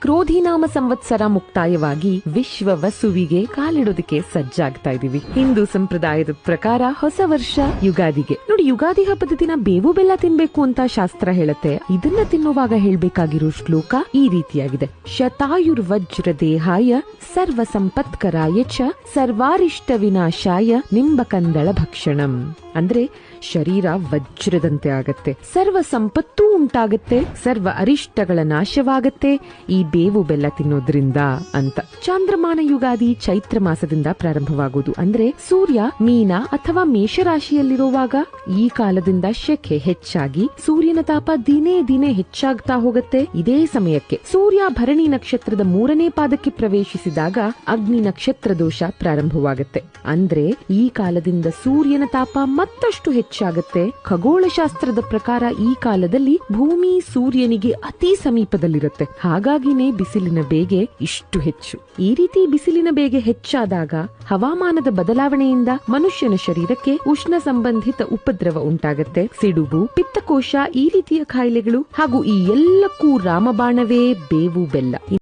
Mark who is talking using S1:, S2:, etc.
S1: ಕ್ರೋಧಿನಾಮ ಸಂವತ್ಸರ ಮುಕ್ತಾಯವಾಗಿ ವಿಶ್ವ ವಸುವಿಗೆ ಕಾಲಿಡೋದಕ್ಕೆ ಸಜ್ಜಾಗ್ತಾ ಇದೀವಿ. ಹಿಂದೂ ಸಂಪ್ರದಾಯದ ಪ್ರಕಾರ ಹೊಸ ವರ್ಷ ಯುಗಾದಿಗೆ. ನೋಡಿ, ಯುಗಾದಿ ಹಬ್ಬದ ದಿನ ಬೇವು ಬೆಲ್ಲ ತಿನ್ಬೇಕು ಅಂತ ಶಾಸ್ತ್ರ ಹೇಳುತ್ತೆ. ಇದನ್ನ ತಿನ್ನುವಾಗ ಹೇಳ್ಬೇಕಾಗಿರೋ ಶ್ಲೋಕ ಈ ರೀತಿಯಾಗಿದೆ. ಶತಾಯುರ್ವಜ್ರ ದೇಹಾಯ ಸರ್ವ ಸಂಪತ್ಕರಾಯ ಚ ಸರ್ವಾರಿಷ್ಟ ವಿನಾಶಾಯ ನಿಂಬಕಂದಳ ಭಕ್ಷಣಂ. ಅಂದ್ರೆ ಶರೀರ ವಜ್ರದಂತೆ ಆಗತ್ತೆ. ಸರ್ವ ಸಂಪತ್ತೂ ಉಂಟಾಗತ್ತೆ. ಸರ್ವ ಅರಿಷ್ಟಗಳ ನಾಶವಾಗತ್ತೆ. ಈ ಬೇವು ಬೆಲ್ಲ ತಿನ್ನೋದ್ರಿಂದ ಅಂತ. ಚಾಂದ್ರಮಾನ ಯುಗಾದಿ ಚೈತ್ರ ಮಾಸದಿಂದ ಪ್ರಾರಂಭವಾಗುವುದು ಅಂದ್ರೆ ಸೂರ್ಯ, ಮೀನ ಅಥವಾ ಮೇಷರಾಶಿಯಲ್ಲಿರುವಾಗ ಈ ಕಾಲದಿಂದ ಶೆಖೆ ಹೆಚ್ಚಾಗಿ ಸೂರ್ಯನ ತಾಪ ದಿನೇ ದಿನೇ ಹೆಚ್ಚಾಗ್ತಾ ಹೋಗುತ್ತೆ. ಇದೇ ಸಮಯಕ್ಕೆ ಸೂರ್ಯ ಭರಣಿ ನಕ್ಷತ್ರದ ಮೂರನೇ ಪಾದಕ್ಕೆ ಪ್ರವೇಶಿಸಿದಾಗ ಅಗ್ನಿ ನಕ್ಷತ್ರ ದೋಷ ಪ್ರಾರಂಭವಾಗುತ್ತೆ. ಅಂದ್ರೆ ಈ ಕಾಲದಿಂದ ಸೂರ್ಯನ ತಾಪ ಮತ್ತಷ್ಟು ಹೆಚ್ಚಾಗುತ್ತೆ. ಖಗೋಳಶಾಸ್ತ್ರದ ಪ್ರಕಾರ ಈ ಕಾಲದಲ್ಲಿ ಭೂಮಿ ಸೂರ್ಯನಿಗೆ ಅತಿ ಸಮೀಪದಲ್ಲಿರುತ್ತೆ. ಹಾಗಾಗಿನೇ ಬಿಸಿಲಿನ ಬೇಗೆ ಇಷ್ಟು ಹೆಚ್ಚು. ಈ ರೀತಿ ಬಿಸಿಲಿನ ಬೇಗೆ ಹೆಚ್ಚಾದಾಗ ಹವಾಮಾನದ ಬದಲಾವಣೆಯಿಂದ ಮನುಷ್ಯನ ಶರೀರಕ್ಕೆ ಉಷ್ಣ ಸಂಬಂಧಿತ ಉಪದ್ರವ ಉಂಟಾಗತ್ತೆ. ಸಿಡುಬು, ಪಿತ್ತಕೋಶ ಈ ರೀತಿಯ ಕಾಯಿಲೆಗಳು ಹಾಗೂ ಈ ಎಲ್ಲಕ್ಕೂ ರಾಮಬಾಣವೇ ಬೇವು ಬೆಲ್ಲ.